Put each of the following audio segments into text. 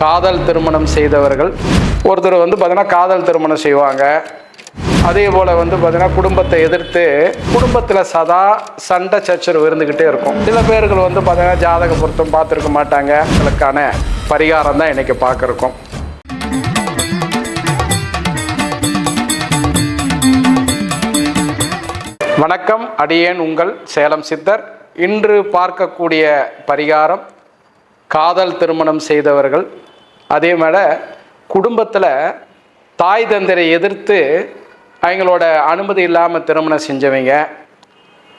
காதல் திருமணம் செய்தவர்கள் ஒருத்தர் வந்து பார்த்தீங்கன்னா காதல் திருமணம் செய்வாங்க. அதே போல் வந்து பார்த்தீங்கன்னா குடும்பத்தை எதிர்த்து குடும்பத்தில் சதா சண்டை சச்சரவு இருந்துக்கிட்டே இருக்கும். சில பேர்கள் வந்து பார்த்தீங்கன்னா ஜாதக பொருத்தம் பார்த்துருக்க மாட்டாங்க. அதுக்கான பரிகாரம் தான் இன்றைக்கி பார்க்குறோம். வணக்கம். அடியேன் உங்கள் சேலம் சித்தர். இன்று பார்க்கக்கூடிய பரிகாரம் காதல் திருமணம் செய்தவர்கள் அதே மேல குடும்பத்தில் தாய் தந்தரை எதிர்த்து அவங்களோட அனுமதி இல்லாமல் திருமணம் செஞ்சவங்க.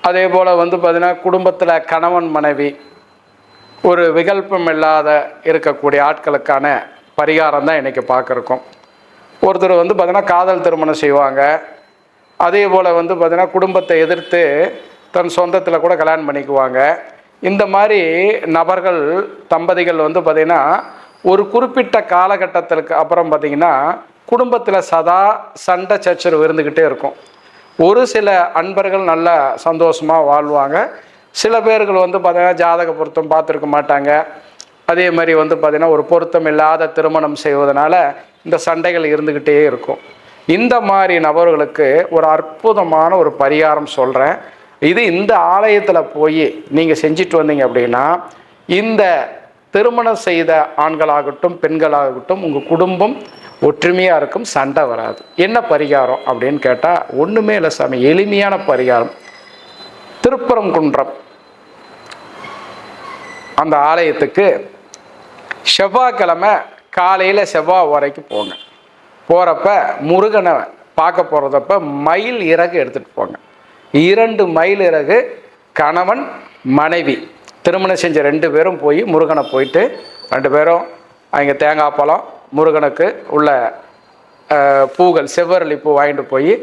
அதே போல் வந்து பார்த்திங்கன்னா குடும்பத்தில் கணவன் மனைவி ஒரு விகல்பம் இல்லாத இருக்கக்கூடிய ஆட்களுக்கான பரிகாரம் தான் இன்றைக்கி பார்க்குறோம். ஒருத்தர் வந்து பார்த்தீங்கன்னா காதல் திருமணம் செய்வாங்க. அதே போல் வந்து பார்த்தீங்கன்னா குடும்பத்தை எதிர்த்து தன் சொந்தத்தில் கூட கல்யாணம் பண்ணிக்குவாங்க. இந்த மாதிரி நபர்கள் தம்பதிகள் வந்து பார்த்திங்கன்னா ஒரு குறிப்பிட்ட காலகட்டத்திற்கு அப்புறம் பார்த்திங்கன்னா குடும்பத்தில் சதா சண்டை சச்சரவு இருந்துக்கிட்டே இருக்கும். ஒரு சில அன்பர்கள் நல்ல சந்தோஷமாக வாழ்வாங்க. சில பேர்கள் வந்து பார்த்திங்கன்னா ஜாதக பொருத்தம் பார்த்துருக்க மாட்டாங்க. அதே மாதிரி வந்து பார்த்திங்கன்னா ஒரு பொருத்தம் இல்லாத திருமணம் செய்வதனால இந்த சண்டைகள் இருந்துக்கிட்டே இருக்கும். இந்த மாதிரி நபர்களுக்கு ஒரு அற்புதமான ஒரு பரிகாரம் சொல்கிறேன் இது இந்த ஆலயத்தில் போய் நீங்கள் செஞ்சுட்டு வந்தீங்க அப்படின்னா இந்த திருமணம் செய்த ஆண்களாகட்டும் பெண்களாகட்டும் உங்கள் குடும்பம் ஒற்றுமையாக இருக்கும் சண்டை வராது. என்ன பரிகாரம் அப்படின்னு கேட்டால் ஒன்றுமே இல்லை சாமி எளிமையான பரிகாரம். திருப்பரங்குன்றம். அந்த ஆலயத்துக்கு செவ்வாய்க்கிழமை காலையில் செவ்வாய் வரைக்கும் போங்க. போகிறப்ப முருகனை பார்க்க போகிறதப்ப மயில் இறகு எடுத்துகிட்டு போங்க. இரண்டு மயில் இறகு கணவன் மனைவி. திருமணம் செஞ்ச ரெண்டு பேரும் போய் முருகனை போயிட்டு ரெண்டு பேரும் அவங்க தேங்காய் பழம் முருகனுக்கு உள்ள பூகள் செவ்வரளி பூ வாங்கிட்டு போய்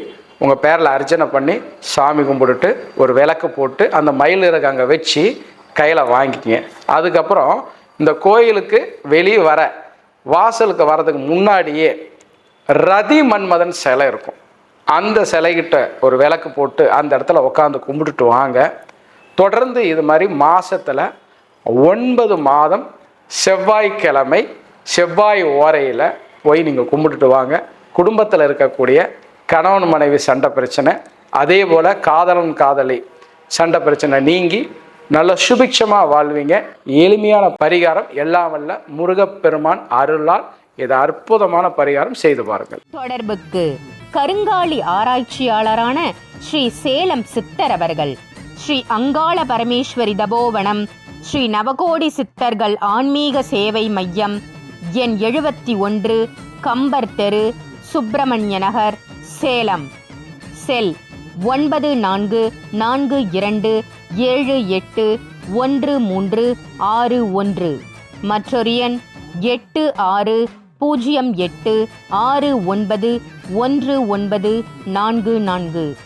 உங்கள் பேரில் அர்ச்சனை பண்ணி சாமி கும்பிட்டுட்டு ஒரு விளக்கு போட்டு அந்த மயில் இறகு அங்கே வச்சு கையில் வாங்கிக்கிங்க. அதுக்கப்புறம் இந்த கோயிலுக்கு வெளியே வர வாசலுக்கு வர்றதுக்கு முன்னாடியே ரதி மன்மதன் சிலை இருக்கும். அந்த சிலைகிட்ட ஒரு விளக்கு போட்டு அந்த இடத்துல உட்காந்து கும்பிட்டுட்டு வாங்க. தொடர்ந்து இது மாதிரி மாதத்தில் ஒன்பது மாதம் செவ்வாய்க்கிழமை செவ்வாய் ஓரையில் போய் நீங்கள் கும்பிட்டுட்டு வாங்க. குடும்பத்தில் இருக்கக்கூடிய கணவன் மனைவி சண்டை பிரச்சனை அதே போல் காதலன் காதலி சண்டை பிரச்சனை நீங்கி நல்ல சுபிக்ஷமாக வாழ்வீங்க. எளிமையான பரிகாரம் எல்லாம் வல்ல முருகப்பெருமான் அருளால் இது அற்புதமான பரிகாரம் செய்து பாருங்கள். தொடர்புக்கு கருங்காலி ஆராய்ச்சியாளரான ஸ்ரீ சேலம் சித்தர் அவர்கள். ஸ்ரீ அங்காள பரமேஸ்வரி தபோவனம் ஸ்ரீ நவகோடி சித்தர்கள் ஆன்மீக சேவை மையம் எண் எழுபத்தி ஒன்று கம்பர் தெரு சுப்பிரமணிய நகர் சேலம். செல் ஒன்பது நான்கு நான்கு இரண்டு ஏழு எட்டு ஒன்று மூன்று ஆறு ஒன்று. மற்றொரு எண் எட்டு ஆறு பூஜ்ஜியம் எட்டு ஆறு ஒன்பது ஒன்று ஒன்பது நான்கு நான்கு.